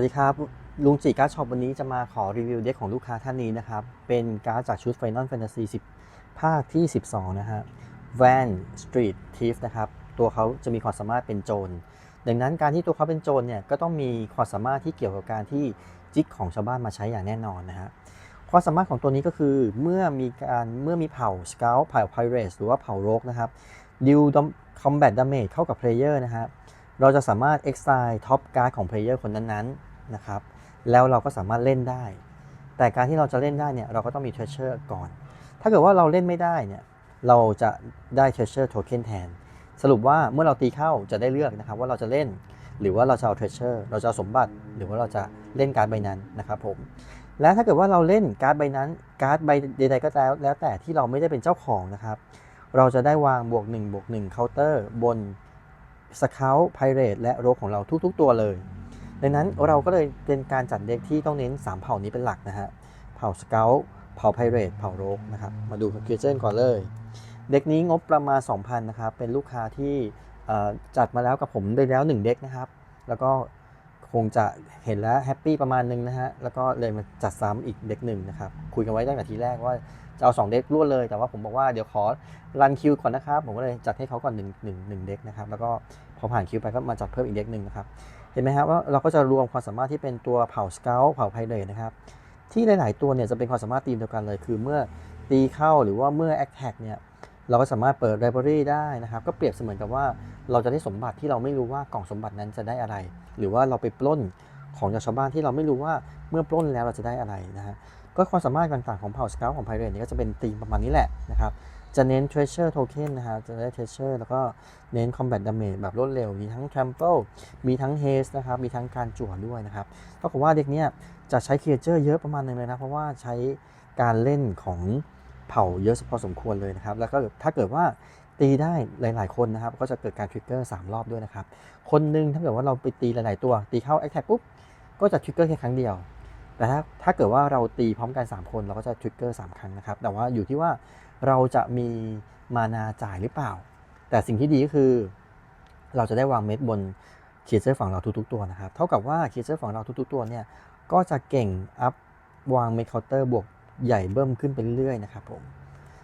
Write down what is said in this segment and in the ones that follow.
สวัสดีครับ ลุงจีการ์ดช็อปวันนี้จะมาขอรีวิวเด็กของลูกค้าท่านนี้นะครับ เป็นการ์ดจากชุด Final Fantasy 10 ภาคที่ 12 นะฮะ Van Street Thief นะครับ ตัวเขาจะมีความสามารถเป็นโจร ดังนั้นการที่ตัวเขาเป็นโจรเนี่ยก็ต้องมีความสามารถที่เกี่ยวกับการที่จิกของชาวบ้านมาใช้อย่างแน่นอนนะฮะ ความสามารถของตัวนี้ก็คือเมื่อมีการเมื่อมีเผ่า Scout เผ่า Pirate หรือว่าเผ่าโรกนะครับดิว Combat Damage เข้ากับเพลเยอร์นะฮะเราจะสามารถ exile top card ของเพลเยอร์คนนั้นๆ นะครับ แล้วเราก็สามารถเล่นได้ แต่การที่เราจะเล่นได้เนี่ยเราก็ต้องมี treasure ก่อน ถ้าเกิดว่าเราเล่นไม่ได้เนี่ยเราจะได้ treasure token แทน สรุปว่าเมื่อเราตีเข้าจะได้เลือกนะครับว่าเราจะเล่นหรือว่าเราจะเอา treasure เราจะเอาสมบัติหรือว่าเราจะเล่นการ์ดใบนั้นนะครับผมและถ้าเกิดว่าเราเล่นการ์ดใบนั้น การ์ดใบใดๆก็แล้วแล้วแต่ที่เราไม่ได้เป็นเจ้าของนะครับ เราจะได้วางบวก1บวก1เคาน์เตอร์บนสเกลไพเรตและโรกของเราทุกๆตัวเลย ดังนั้นเราก็เลยเป็นการจัดเด็กที่ต้องเน้น 3 เผ่านี้เป็นหลักนะฮะ เผ่าสเกลเผ่าไพเรตเผ่าโรกนะครับ มาดูคิวเจนก่อนเลย เด็กนี้งบประมาณ 2,000นะครับ เป็นลูกค้าที่จัดมาแล้วกับผมได้แล้ว 1 เด็กนะครับ แล้วก็คงจะเห็นแล้วแฮปปี้ประมาณนึงนะฮะ แล้วก็เลยมาจัดซ้ำอีกเด็กหนึ่งนะครับ คุยกันไว้ตั้งแต่ทีแรกว่าจะเอา2เด็กรวดเลย แต่ว่าผมบอกว่าเดี๋ยวขอรันคิวก่อนนะครับ ผมก็เลยจัดให้เขาก่อน1 1 1เด็กนะครับ แล้วก็พอผ่านคิวไปก็มาจัดเพิ่มอีกเด็กหนึ่งนะครับ เห็นไหมครับว่าเราก็จะรวมความสามารถที่เป็นตัวเผ่าสเกลเผ่าไพเรตนะครับ ที่หลาย ๆ ตัวเนี่ยจะเป็นความสามารถทีมเดียวกันเลย คือเมื่อตีเข้าหรือว่าเมื่อแอคแท็กเนี่ยเราก็สามารถเปิดไลบรารีได้นะครับ ก็เปรียบเสมือนกับว่าเราจะได้สมบัติที่เราไม่รู้ว่ากล่องสมบัตินั้นจะได้อะไร หรือว่าเราไปปล้นของจากชาวบ้านที่เราไม่รู้ว่าเมื่อปล้นแล้วเราจะได้อะไรนะฮะก็ความสามารถต่าง ๆ ของเผ่าสเกลของไพเรตเนี่ยก็จะเป็นธีมประมาณนี้แหละนะครับ จะเน้น treasure token นะครับจะได้ treasure แล้วก็เน้น combat damage แบบรวดเร็ว มีทั้ง trample มีทั้ง haste นะครับ มีทั้งการจั่วด้วยนะครับก็บอว่าเด็กเนี้ยจะใช้ creature เยอะประมาณนึงเลยนะ เพราะว่าใช้การเล่นของเผ่าเยอะพอสมควรเลยนะครับ แล้วก็ถ้าเกิดว่าตีได้หลาย ๆ คนนะครับ ก็จะเกิดการ trigger 3รอบด้วยนะครับ คนหนึ่งถ้าเกิดว่าเราไปตีหลาย ๆ ตัว ตีเข้า attack ปุ๊บ ก็จะ trigger แค่ครั้งเดียว แต่ถ้าถ้าเกิดว่าเราตีพร้อมกัน 3 คน เราก็จะ trigger 3ครั้งนะครับ แต่ว่าอยู่ที่ว่า เราจะมีมานาจ่ายหรือเปล่า แต่สิ่งที่ดีก็คือ เราจะได้วางเม็ดบนเคียร์เซอร์ฝั่งเราทุกๆตัวนะครับ เท่ากับว่าเคียร์เซอร์ฝั่งเราทุกๆตัวเนี่ยก็จะเก่งอัพวางเมคเคาน์เตอร์บวกใหญ่เบิ่มขึ้นไปเรื่อยๆนะครับผม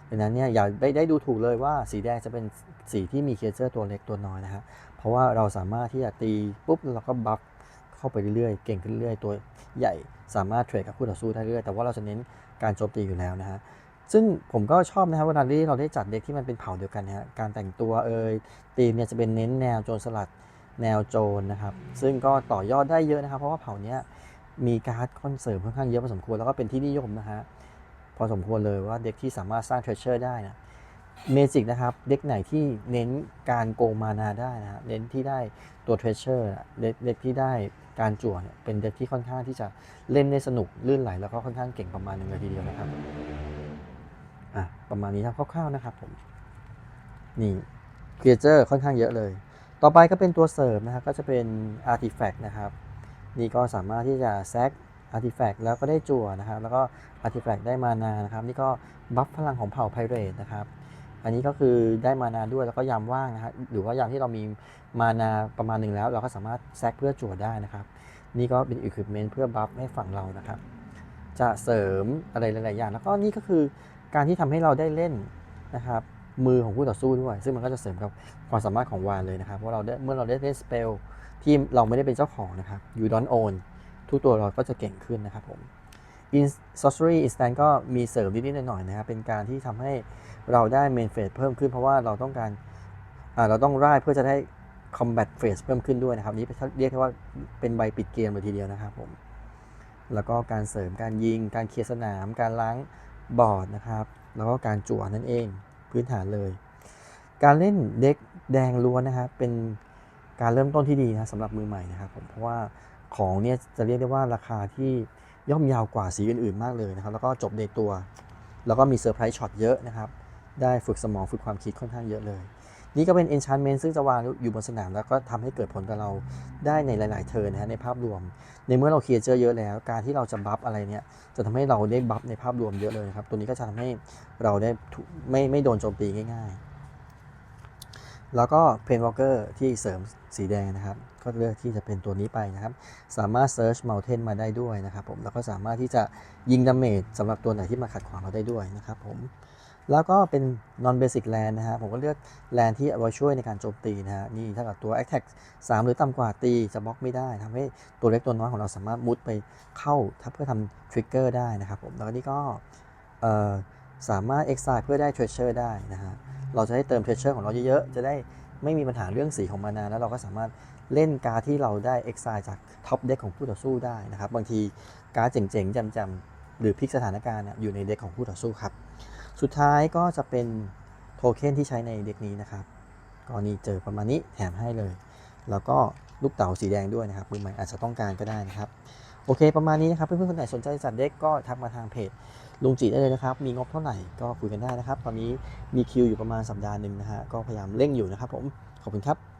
ดังนั้นเนี่ยอย่าได้ได้ดูถูกเลยว่าสีแดงจะเป็นสีที่มีเคียร์เซอร์ตัวเล็กตัวน้อยนะฮะเพราะว่าเราสามารถที่จะตีปุ๊บแล้วเราก็บัฟเข้าไปเรื่อยๆ เก่งขึ้นเรื่อยๆ ตัวใหญ่สามารถเทรดกับคู่ต่อสู้ได้เรื่อยๆแต่ว่าเราจะเน้นการโจมตีอยู่แล้วนะฮะ ซึ่งผมก็ชอบนะครับเวลาที่เราได้จัดเด็กที่มันเป็นเผ่าเดียวกันนะฮะการแต่งตัวเอ่ยตีมเนี่ยจะเป็นเน้นแนวโจรสลัดแนวโจรนะครับ ซึ่งก็ต่อยอดได้เยอะนะครับ เพราะว่าเผ่าเนี้ยมีการ์ดคอนเสิร์ตค่อนข้างเยอะพอสมควรแล้วก็เป็นที่นิยมนะฮะพอสมควรเลยว่าเด็กที่สามารถสร้างเทรเชอร์ได้นะเมจิกนะครับ เด็กไหนที่เน้นการโกงมานาได้นะเน้นที่ได้ตัวเทรเชอร์เด็กที่ได้การจั่วเนี่ยเป็นเด็กที่ค่อนข้างที่จะเล่นได้สนุกลื่นไหลแล้วก็ค่อนข้างเก่งประมาณหนึงเลยทีเดียวนะครับ อะประมาณนี้ครับคร่าวๆนะครับผมนี่ครีเอเจอร์ค่อนข้างเยอะเลย ต่อไปก็เป็นตัวเสริมนะครับ ก็จะเป็นอาร์ติแฟกต์นะครับ นี่ก็สามารถที่จะแซกอาร์ติแฟกต์แล้วก็ได้จั่วนะครับ แล้วก็อาร์ติแฟกต์ได้มานานะครับ นี่ก็บัฟพลังของเผ่าไพเรตนะครับ อันนี้ก็คือได้มานาด้วยแล้วก็ยามว่างนะครับหรือว่ายามที่เรามีมานาประมาณหนึ่งแล้ว เราก็สามารถแซกเพื่อจั่วได้นะครับ นี่ก็เป็นอุปกรณ์เพื่อบัฟให้ฝั่งเรานะครับ จะเสริมอะไรหลาย ๆ อย่าง แล้วก็นี่ก็คือ การที่ทำให้เราได้เล่นนะครับมือของผู้ต่อสู้ด้วย ซึ่งมันก็จะเสริมกับความสามารถของวานเลยนะครับเพราะเราเมื่อเราได้เล่นสเปลที่เราไม่ได้เป็นเจ้าของนะครับ you don't own ทุกตัวเราก็จะเก่งขึ้นนะครับผม in sorcery instant ก็มีเสริมนิดๆหน่อยๆนะครับเป็นการที่ทำให้เราได้ main phase เพิ่มขึ้นเพราะว่าเราต้องการเราต้องร่ายเพื่อจะได้ combat phase เพิ่มขึ้นด้วยนะครับ นี้เรียกได้ว่าเป็นใบปิดเกมเลยทีเดียวนะครับผมแล้วก็การเสริมการยิง การเคลียร์สนาม การล้าง บอร์ดนะครับ แล้วก็การจั่วนั่นเองพื้นฐานเลย การเล่นเด็กแดงล้วนนะครับเป็นการเริ่มต้นที่ดีนะสำหรับมือใหม่นะครับผมเพราะว่าของเนี่ยจะเรียกได้ว่าราคาที่ย่อมยาวกว่าสีอื่นๆมากเลยนะครับ แล้วก็จบในตัว แล้วก็มีเซอร์ไพรส์ช็อตเยอะนะครับ ได้ฝึกสมองฝึกความคิดค่อนข้างเยอะเลย นี่ก็เป็น enchantment ซึ่งจะวางอยู่บนสนาม แล้วก็ทำให้เกิดผลกับเราได้ในหลาย ๆ เทิร์นนะฮะในภาพรวม ในเมื่อเราเคลียร์เจอเยอะแล้ว การที่เราจะบัฟอะไรเนี่ยจะทำให้เราได้บัฟในภาพรวมเยอะเลยครับ ตัวนี้ก็จะทำให้เราได้ไม่ไม่โดนโจมตีง่าย ๆ แล้วก็เพนวอลเกอร์ที่เสริมสีแดงนะครับ ก็เลือกที่จะเป็นตัวนี้ไปนะครับ สามารถ Search Mountain มาได้ด้วยนะครับผมแล้วก็สามารถที่จะยิงดาเมจสำหรับตัวไหนที่มาขัดขวางเราได้ด้วยนะครับผม แล้วก็เป็น non basic land นะฮะ ผมก็เลือก land ที่เอาไว้ช่วยในการโจมตีนะฮะ นี่ถ้าเกิดตัว attack 3 หรือต่ำกว่าตีจะบล็อกไม่ได้ทำให้ตัวเล็กตัวน้อยของเราสามารถมุดไปเข้าเพื่อทำ trigger ได้นะครับผม แล้วก็นี่ก็สามารถ exile เพื่อได้ treasure ได้นะฮะ เราจะได้เติม treasure ของเราเยอะๆ จะได้ไม่มีปัญหาเรื่องสีของมานา แล้วเราก็สามารถเล่นการดที่เราได้ exile จาก top deck ของผู้ต่อสู้ได้นะครับ บางทีการ์ดเจ๋งๆจำๆหรือพลิกสถานการณ์อยู่ในเด็กของผู้ต่อสู้ครับ สุดท้ายก็จะเป็นโทเค็นที่ใช้ในเด็กนี้นะครับก็นี่เจอประมาณนี้แถมให้เลย แล้วก็ลูกเต๋าสีแดงด้วยนะครับมือใหม่อาจจะต้องการก็ได้นะครับ โอเคประมาณนี้นะครับ เพื่อนๆคนไหนสนใจจัดเด็กก็ทักมาทางเพจลุงจีได้เลยนะครับ มีงบเท่าไหร่ก็คุยกันได้นะครับ ตอนนี้มีคิวอยู่ประมาณสัปดาห์หนึ่งนะฮะก็พยายามเร่งอยู่นะครับผมขอบคุณครับ